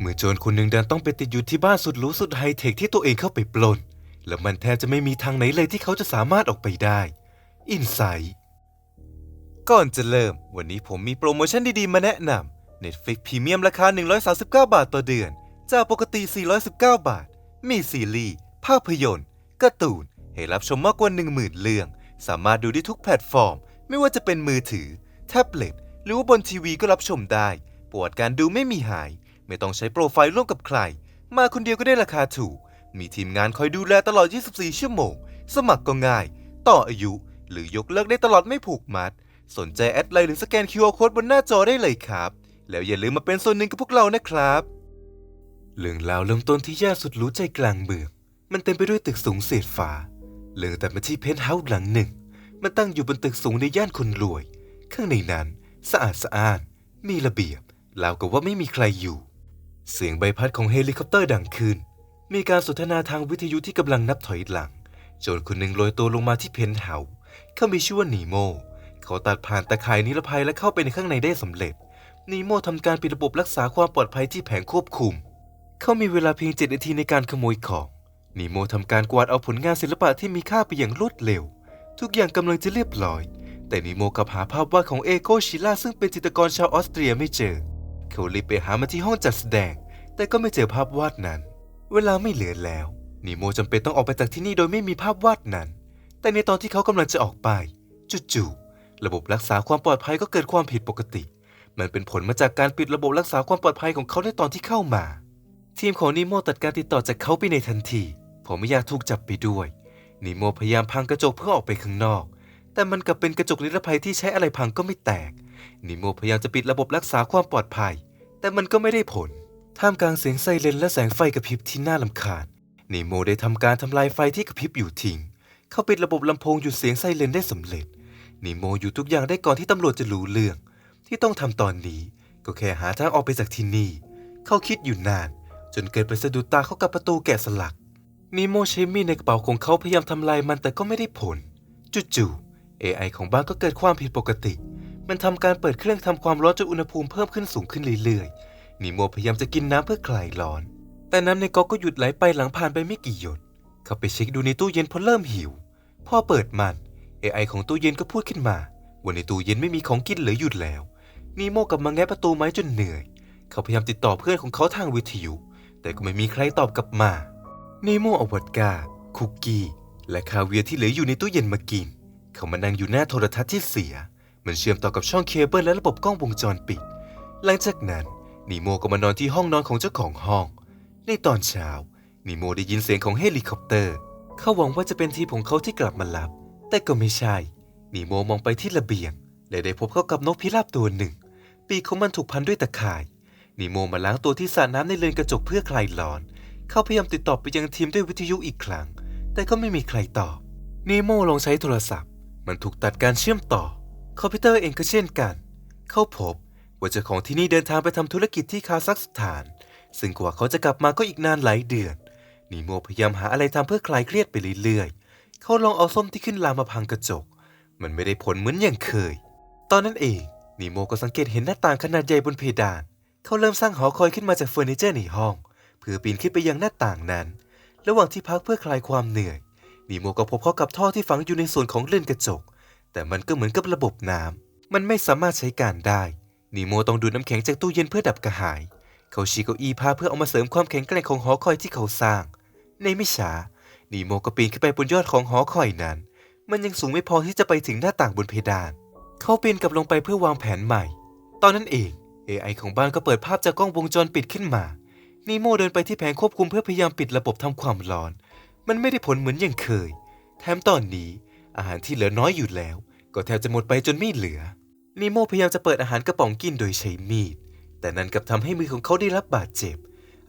เมื่อโจรคนหนึ่งดันต้องไปติดอยู่ที่บ้านสุดหรูสุดไฮเทคที่ตัวเองเข้าไปปล้น แล้วมันแทบจะไม่มีทางไหนเลยที่เขาจะสามารถออกไปได้อินไซต์ก่อนจะเริ่ม วันนี้ผมมีโปรโมชั่นดีๆ มาแนะนำ Netflix Premium ราคา 139 บาทต่อเดือน จากปกติ 419 บาท มีซีรีส์ ภาพยนตร์การ์ตูน ให้รับชมมากกว่า 10,000 เรื่อง สามารถดูได้ทุกแพลตฟอร์ม ไม่ว่าจะเป็นมือถือ แท็บเล็ต หรือว่าบนทีวีก็รับชมได้ ปวดการดูไม่มีหาย ไม่ต้องใช้โปรไฟล์ร่วมกับใคร มาคนเดียวก็ได้ราคาถูก มีทีมงานคอยดูแลตลอด 24 ชั่วโมง สมัครก็ง่าย ต่ออายุ หรือยกเลิกได้ตลอดไม่ผูกมัด สนใจแอดไลน์หรือสแกน QR Code บนหน้าจอได้เลยครับ แล้วอย่าลืมมาเป็นส่วนหนึ่งกับพวกเรานะครับ เรื่องราวเริ่มต้นที่ย่านสุดหรู้ใจกลางเมือง มันเต็มไปด้วยตึกสูงเศษฟ้าเรื่องแต่มาที่เพนท์เฮาส์หลังหนึ่ง มันตั้งอยู่บนตึกสูงในย่านคนรวย ข้างในนั้น สะอาดสะอ้าน มีระเบียบราวกับว่าไม่มีใครอยู่ เสียงใบพัดของเฮลิคอปเตอร์ดังขึ้น มีการสนทนาทางวิทยุที่กำลังนับถอยหลัง โจรคนหนึ่งโรยตัวลงมาที่เพนท์เฮาส์เขามีชื่อว่านีโม เขาตัดผ่านตะข่ายนิรภัยและเข้าไปในข้างในได้สำเร็จ นีโมทำการปิดระบบรักษาความปลอดภัยที่แผงควบคุม เขามีเวลาเพียงเจ็ดนาทีในการขโมยของ นีโมทำการกวาดเอาผลงานศิลปะที่มีค่าไปอย่างรวดเร็ว ทุกอย่างกำลังจะเรียบร้อย แต่นีโมกับหาภาพวาดของเอโกชิล่าซึ่งเป็นจิตรกรชาวออสเตรียไม่เจอ เขารีบไปหามาที่ห้องจัดแสดง แต่ก็ไม่เจอภาพวาดนั้น เวลาไม่เหลือแล้วนีโมจำเป็นต้องออกไปจากที่นี่โดยไม่มีภาพวาดนั้น แต่ในตอนที่เขากำลังจะออกไปจู่ๆระบบรักษาความปลอดภัยก็เกิดความผิดปกติ มันเป็นผลมาจากการปิดระบบรักษาความปลอดภัยของเขาในตอนที่เข้ามา ทีมของนีโมตัดการติดต่อจากเขาไปในทันทีผมไม่อยากถูกจับไปด้วยนีโมพยายามพังกระจกเพื่อออกไปข้างนอก แต่มันกลับเป็นกระจกนิรภัยที่ใช้อะไรพังก็ไม่แตกนีโมพยายามจะปิดระบบรักษาความปลอดภัย แต่มันก็ไม่ได้ผล ท่ามกลางเสียงไซเรนและแสงไฟกระพริบที่น่าลำคาญนีโมได้ทำการทำลายไฟที่กระพริบอยู่ทิ้ง เขาปิดระบบลำโพงหยุดเสียงไซเรนได้สำเร็จนีโมอยู่ทุกอย่างได้ก่อนที่ตำรวจจะรู้เรื่อง ที่ต้องทำตอนนี้ ก็แค่หาทางออกไปจากที่นี่ เขาคิดอยู่นาน จนเกิดไปสะดุดตาเข้ากับประตูแกะสลักนีโมใช้มีดในกระเป๋าของเขาพยายามทำลายมันแต่ก็ไม่ได้ผล จู่ๆ AI ของบ้านก็เกิดความผิดปกติ มันทำการเปิดเครื่องทำความร้อนจนอุณหภูมิเพิ่มขึ้นสูงขึ้นเรื่อยๆนีโมพยายามจะกินน้ำเพื่อคลายร้อน แต่น้ำในก๊อกก็หยุดไหลไปหลังผ่านไปไม่กี่หยด เขาไปเช็คดูในตู้เย็นเพราะเริ่มหิว พอเปิดมัน AI ของตู้เย็นก็พูดขึ้นมาว่าในตู้เย็นไม่มีของกินเหลือหยุดแล้วนีโมกลับมาแงะประตูไม้จนเหนื่อย เขาพยายามติดต่อเพื่อนของเขาทางวิทยุ แต่ก็ไม่มีใครตอบกลับมานีโมเอาวอดกาคุกกี้ และคาเวียร์ที่เหลืออยู่ในตู้เย็นมากิน เขามานั่งอยู่หน้าโทรทัศน์ที่เสีย มันเชื่อมต่อกับช่องเคเบิลและระบบกล้องวงจรปิด หลังจากนั้นนีโมก็มานอนที่ห้องนอนของเจ้าของห้อง ในตอนเช้านีโมได้ยินเสียงของเฮลิคอปเตอร์ เขาหวังว่าจะเป็นทีมของเขาที่กลับมารับ แต่ก็ไม่ใช่นีโมมองไปที่ระเบียง และได้พบเข้ากับนกพิราบตัวหนึ่ง ปีกของมันถูกพันด้วยตะข่ายนีโมมาล้างตัวที่สระน้ำในเรือนกระจกเพื่อคลายร้อน เขาพยายามติดต่อไปยังทีมด้วยวิทยุอีกครั้ง แต่ก็ไม่มีใครตอบนีโมลองใช้โทรศัพท์ มันถูกตัดการเชื่อมต่อ คอมพิวเตอร์เองก็เช่นกัน เข้าพบว่าเจ้าของที่นี่เดินทางไปทำธุรกิจที่คาซัคสถาน ซึ่งกว่าเขาจะกลับมาก็อีกนานหลายเดือนนีโมพยายามหาอะไรทำเพื่อคลายเครียดไปเรื่อยๆ เขาลองเอาส้มที่ขึ้นลามาพังกระจก มันไม่ได้ผลเหมือนอย่างเคย ตอนนั้นเองนีโมก็สังเกตเห็นหน้าต่างขนาดใหญ่บนเพดาน เขาเริ่มสร้างหอคอยขึ้นมาจากเฟอร์นิเจอร์ในห้อง เพื่อปีนขึ้นไปยังหน้าต่างนั้น ระหว่างที่พักเพื่อคลายความเหนื่อยนีโมก็พบเข้ากับท่อที่ฝังอยู่ในส่วนของเลื่อนกระจก แต่มันก็เหมือนกับระบบน้ำมันไม่สามารถใช้การได้นีโมต้องดูดน้ำแข็งจากตู้เย็นเพื่อดับกระหาย เขาชี้เก้าอี้ผ้าเพื่อเอามาเสริมความแข็งแกร่งของหอคอยที่เขาสร้าง ในไม่ช้านีโมก็ปีนขึ้นไปบนยอดของหอคอยนั้น มันยังสูงไม่พอที่จะไปถึงหน้าต่างบนเพดาน เขาปีนกลับลงไปเพื่อวางแผนใหม่ ตอนนั้นเอง AI ของบ้านก็เปิดภาพจากกล้องวงจรปิดขึ้นมานีโมเดินไปที่แผงควบคุมเพื่อพยายามปิดระบบทำความร้อน มันไม่ได้ผลเหมือนอย่างเคย แถมตอนนี้อาหารที่เหลือน้อยอยู่แล้ว ก็แทบจะหมดไปจนไม่เหลือ นีโมพยายามจะเปิดอาหารกระป๋องกินโดยใช้มีด แต่นั่นกลับทำให้มือของเขาได้รับบาดเจ็บ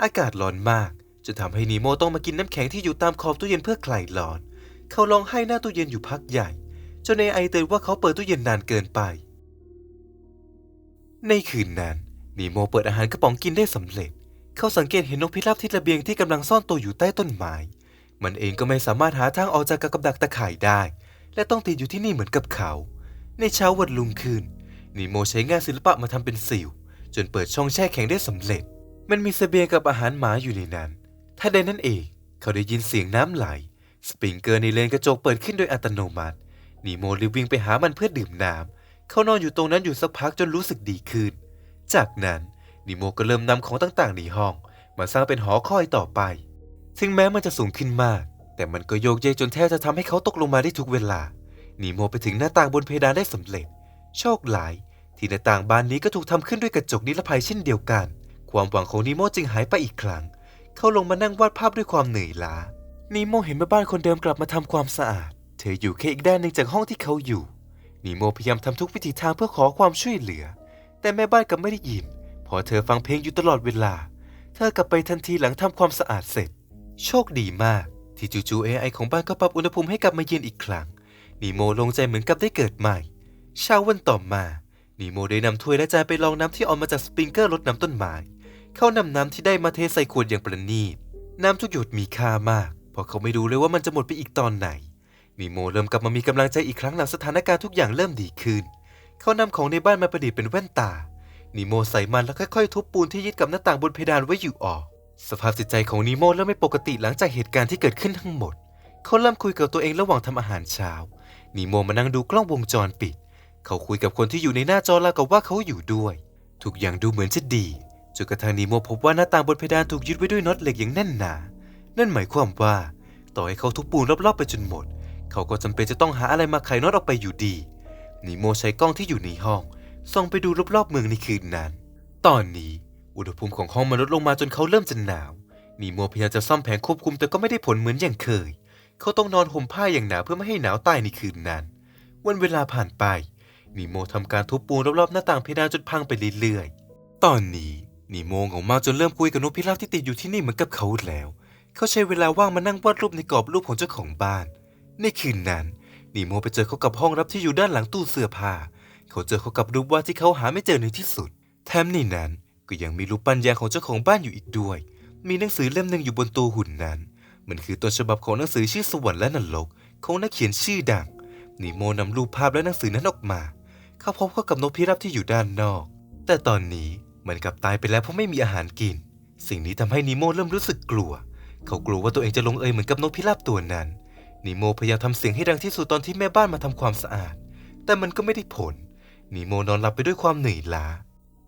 อากาศร้อนมากจนทำให้นีโมต้องมากินน้ำแข็งที่อยู่ตามขอบตู้เย็นเพื่อคลายร้อน เขาร้องไห้หน้าตู้เย็นอยู่พักใหญ่ จนในไอเตือนว่าเขาเปิดตู้เย็นนานเกินไป ในคืนนั้นนีโมเปิดอาหารกระป๋องกินได้สำเร็จ เขาสังเกตเห็นนกพิราบที่ระเบียงที่กำลังซ่อนตัวอยู่ใต้ต้นไม้ มันเองก็ไม่สามารถหาทางออกจากกับดักตะข่ายได้ และต้องติดอยู่ที่นี่เหมือนกับเขา ในเช้าวันรุ่งขึ้นนีโมใช้งานศิลปะมาทำเป็นสิว จนเปิดช่องแช่แข็งได้สำเร็จ มันมีเสบียงกับอาหารหมาอยู่ในนั้น ถ้าใดนั้นเอง เขาได้ยินเสียงน้ำไหล สปริงเกอร์ในเลนกระจกเปิดขึ้นโดยอัตโนมัตินีโมรีบวิ่งไปหามันเพื่อดื่มน้ำเขานอนอยู่ตรงนั้นอยู่สักพักจนรู้สึกดีขึ้น จากนั้นนีโมก็เริ่มนำของต่างๆในห้อง มาสร้างเป็นหอคอยต่อไป ถึงแม้มันจะสูงขึ้นมาก แต่มันก็โยกเยกจนแทบจะทำให้เขาตกลงมาได้ทุกเวลา นีโมไปถึงหน้าต่างบนเพดานได้สำเร็จ โชคหลาย ที่หน้าต่างบานนี้ก็ถูกทำขึ้นด้วยกระจกนิรภัยเช่นเดียวกัน ความหวังของนีโมจึงหายไปอีกครั้ง เขาลงมานั่งวาดภาพด้วยความเหนื่อยล้า นีโมเห็นแม่บ้านคนเดิมกลับมาทำความสะอาด เธออยู่แค่อีกด้านหนึ่งจากห้องที่เขาอยู่ นีโมพยายามทำทุกวิถีทางเพื่อขอความช่วยเหลือ แต่แม่บ้านกลับไม่ได้ยินเพอเธอฟังเพลงอยู่ตลอดเวลา เธอกลับไปทันทีหลังทำความสะอาดเสร็จ โชคดีมาก ที่จู่ๆ AI ของบ้านก็ปรับอุณหภูมิให้กลับมาเย็นอีกครั้ง นีโมลงใจเหมือนกับได้เกิดใหม่ เช้าวันต่อมา นีโมได้นำถ้วยและจานไปลองน้ำที่ออกมาจากสปริงเกอร์รดน้ำต้นไม้ เขานำน้ำที่ได้มาเทใส่ขวดอย่างประณีต น้ำทุกหยดมีค่ามาก เพราะเขาไม่รู้เลยว่ามันจะหมดไปอีกตอนไหน นีโมเริ่มกลับมามีกำลังใจอีกครั้งหลังสถานการณ์ทุกอย่างเริ่มดีขึ้น เขานำของในบ้านมาประดิษฐ์เป็นแว่นตา นีโมใส่มันแล้วค่อยๆทุบปูนที่ยึดกับหน้าต่างบนเพดานไว้อยู่ออก สภาพจิตใจของนีโมเริ่มไม่ปกติหลังจากเหตุการณ์ที่เกิดขึ้นทั้งหมด เขาเริ่มคุยกับตัวเองระหว่างทำอาหารเช้า นีโมมานั่งดูกล้องวงจรปิด เขาคุยกับคนที่อยู่ในหน้าจอราวกับว่าเขาอยู่ด้วย ทุกอย่างดูเหมือนจะดี จนกระทั่งนีโมพบว่าหน้าต่างบนเพดานถูกยึดไว้ด้วยน็อตเหล็กอย่างแน่นหนา นั่นหมายความว่า ต่อให้เขาทุบปูนรอบๆไปจนหมด เขาก็จำเป็นจะต้องหาอะไรมาไขน็อตออกไปอยู่ดี นีโมใช้กล้องที่อยู่ในห้องส่องไปดูรอบๆเมืองในคืนนั้น ตอนนี้ อุณหภูมิของห้องมันลดลงมาจนเขาเริ่มจะหนาวนีโมพยายามจะซ่อมแผงควบคุมแต่ก็ไม่ได้ผลเหมือนอย่างเคย เขาต้องนอนห่มผ้าอย่างหนาเพื่อไม่ให้หนาวตายในคืนนั้น วันเวลาผ่านไปนีโมทำการทุบปูนรอบๆหน้าต่างเพดานจนพังไปเรื่อยๆ ตอนนี้นีโมเหงมากจนเริ่มคุยกับนกพิราบที่ติดอยู่ที่นี่เหมือนกับเขาแล้ว เขาใช้เวลาว่างมานั่งวาดรูปในกรอบรูปของเจ้าของบ้าน ในคืนนั้นนีโมไปเจอเขากับห้องรับที่อยู่ด้านหลังตู้เสื้อผ้า เขาเจอเขากับรูปวาดที่เขาหาไม่เจอในที่สุด แถมในนั้น ก็ยังมีรูปปั้นยาของเจ้าของบ้านอยู่อีกด้วย มีหนังสือเล่มหนึ่งอยู่บนตัวหุ่นนั้น มันคือต้นฉบับของหนังสือชื่อสวรรค์และนรกของนักเขียนชื่อดังนีโมนำรูปภาพและหนังสือนั้นออกมา เขาพบเข้ากับนกพิราบที่อยู่ด้านนอก แต่ตอนนี้มันกลับตายไปแล้วเพราะไม่มีอาหารกิน สิ่งนี้ทำให้นีโมเริ่มรู้สึกกลัว เขากลัวว่าตัวเองจะลงเอยเหมือนกับนกพิราบตัวนั้นนีโมพยายามทำเสียงให้ดังที่สุดตอนที่แม่บ้านมาทำความสะอาด แต่มันก็ไม่ได้ผลนีโมนอนหลับไปด้วยความเหนื่อยล้า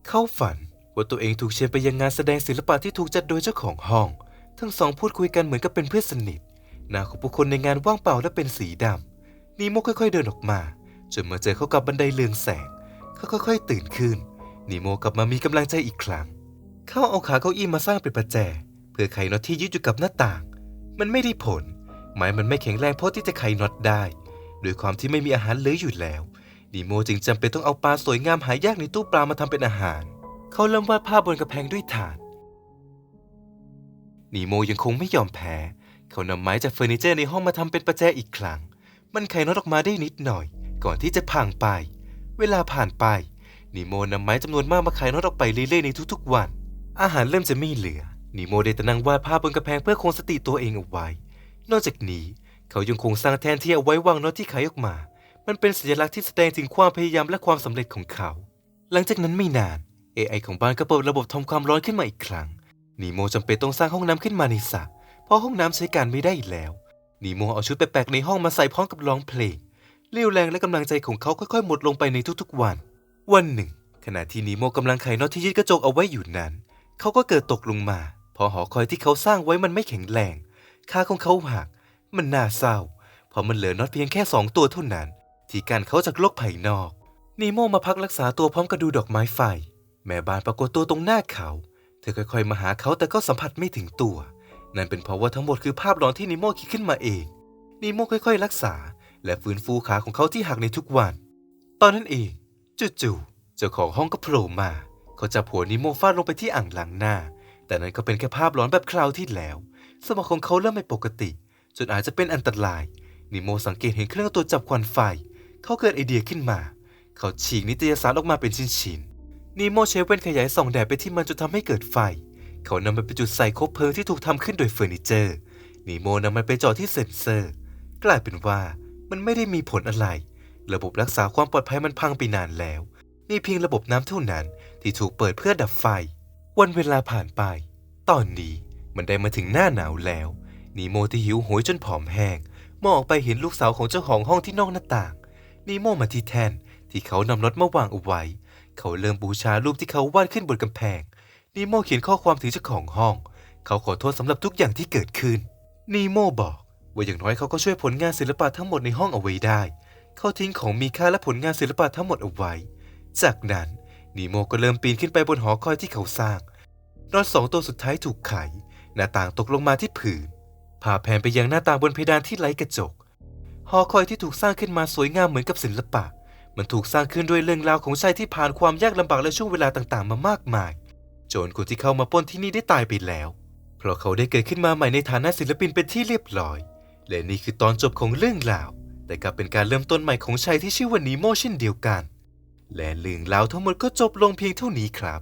เขาฝัน ว่าตัวเองถูกเชิญไปยังงานแสดงศิลปะที่ถูกจัดโดยเจ้าของห้อง ทั้งสองพูดคุยกันเหมือนกับเป็นเพื่อนสนิท หน้าของผู้คนในงานว่างเปล่าและเป็นสีดำนีโมค่อยๆเดินออกมา จนมาเจอเขากับบันไดเลืองแสง เขาค่อยๆ ตื่นขึ้น นีโมกลับมามีกำลังใจอีกครั้ง เขาเอาขาเก้าอี้มาสร้างเป็นประแจ เพื่อไขน็อตที่ยึดอยู่กับหน้าต่าง มันไม่ได้ผล ไม้มันไม่แข็งแรงพอที่จะไขน็อตได้ ด้วยความที่ไม่มีอาหารเหลืออยู่แล้วนีโมจึงจำเป็นต้องเอาปลาสวยงามหายากในตู้ปลามาทำเป็นอาหาร เขาเริ่มวาดภาพบนกระแพงด้วยถ่าน นีโมยังคงไม่ยอมแพ้ เขานำไม้จากเฟอร์นิเจอร์ในห้องมาทำเป็นประแจอีกครั้ง มันไขน็อตออกมาได้นิดหน่อย ก่อนที่จะพังไป เวลาผ่านไป นีโมนำไม้จำนวนมากมาไขน็อตออกไปเรื่อยๆในทุกๆวัน อาหารเริ่มจะไม่เหลือ นีโมได้แต่นั่งวาดภาพบนกระแพงเพื่อคงสติตัวเองเอาไว้ นอกจากนี้เขายังคงสร้างแทนที่เอาไว้วางน็อตที่ไขออกมา มันเป็นสัญลักษณ์ที่แสดงถึงความพยายามและความสำเร็จของเขา หลังจากนั้นไม่นาน AI ของบ้านก็เปิดระบบทำความร้อนขึ้นมาอีกครั้งนีโมจำเป็นต้องสร้างห้องน้ำขึ้นมาในสระเพราะห้องน้ำใช้การไม่ได้แล้วนีโมเอาชุดแปลกๆในห้องมาใส่พร้อมกับร้องเพลงเรี่ยวแรงและกำลังใจของเขาค่อยๆ หมดลงไปในทุกๆวัน วันหนึ่ง ขณะที่นีโมกำลังไขน็อตที่ยึดกระจกเอาไว้อยู่นั้น เขาก็เกิดตกลงมาเพราะหอคอยที่เขาสร้างไว้มันไม่แข็งแรงขาของเขาหัก มันน่าเศร้า เพราะมันเหลือน็อตเพียงแค่สองตัวเท่านั้น ที่กันเขาจากโลกภายนอกนีโมมาพักรักษาตัวพร้อมกับดูดอกไม้ไฟ แม่บ้านปรากฏตัวตรงหน้าเขา เธอค่อยๆมาหาเขาแต่ก็สัมผัสไม่ถึงตัว นั่นเป็นเพราะว่าทั้งหมดคือภาพหลอนที่นิโมคิดขึ้นมาเอง นิโมค่อยๆ รักษา และฟื้นฟูขาของเขาที่หักในทุกวัน ตอนนั้นเองจู่ๆเจ้าของห้องก็โผล่มา เขาจับหัวนิโมฟาดลงไปที่อ่างล้างหน้า แต่นั้นก็เป็นแค่ภาพหลอนแบบคราวที่แล้ว สมองของเขาเริ่มไม่ปกติ จนอาจจะเป็นอันตราย นิโมสังเกตเห็นเครื่องตรวจับควันไฟ เขาเกิดไอเดียขึ้นมา เขาฉีกนิตยสารออกมาเป็นชิ้นๆ นีโมใช้แว่นขยายส่องแดดไปที่มันจนทำให้เกิดไฟ เขานำมันไปจุดใส่คบเพลิงที่ถูกทำขึ้นโดยเฟอร์นิเจอร์ นีโมนำมันไปจ่อที่เซ็นเซอร์ กลายเป็นว่ามันไม่ได้มีผลอะไร ระบบรักษาความปลอดภัยมันพังไปนานแล้ว มีเพียงระบบน้ำเท่านั้นที่ถูกเปิดเพื่อดับไฟ วันเวลาผ่านไป ตอนนี้มันได้มาถึงหน้าหนาวแล้ว นีโมที่หิวโหยจนผอมแห้งมองออกไปเห็นลูกสาวของเจ้าของห้องที่นอกหน้าต่าง นีโมมาที่แท่นที่เขานำรถมาวางเอาไว้ เขาเริ่มบูชารูปที่เขาวาดขึ้นบนกำแพง นีโมเขียนข้อความถึงเจ้าของห้อง เขาขอโทษสำหรับทุกอย่างที่เกิดขึ้น นีโมบอกว่าอย่างน้อยเขาก็ช่วยผลงานศิลปะทั้งหมดในห้องเอาไว้ได้ เขาทิ้งของมีค่าและผลงานศิลปะทั้งหมดเอาไว้ จากนั้นนีโมก็เริ่มปีนขึ้นไปบนหอคอยที่เขาสร้างนอนสองตัวสุดท้ายถูกไข หน้าต่างตกลงมาที่ผืนพาแผนไปยังหน้าต่างบนเพดานที่ไร้กระจก หอคอยที่ถูกสร้างขึ้นมาสวยงามเหมือนกับศิลปะ มันถูกสร้างขึ้นด้วยเรื่องราวของชายที่ผ่านความยากลำบากและช่วงเวลาต่างๆ มามากมาย โจรคนที่เข้ามาป้นที่นี่ได้ตายไปแล้ว เพราะเขาได้เกิดขึ้นมาใหม่ในฐานะศิลปินเป็นที่เรียบร้อย และนี่คือตอนจบของเรื่องราว แต่กลับเป็นการเริ่มต้นใหม่ของชายที่ชื่อว่านีโมเช่นเดียวกัน และเรื่องราวทั้งหมดก็จบลงเพียงเท่านี้ครับ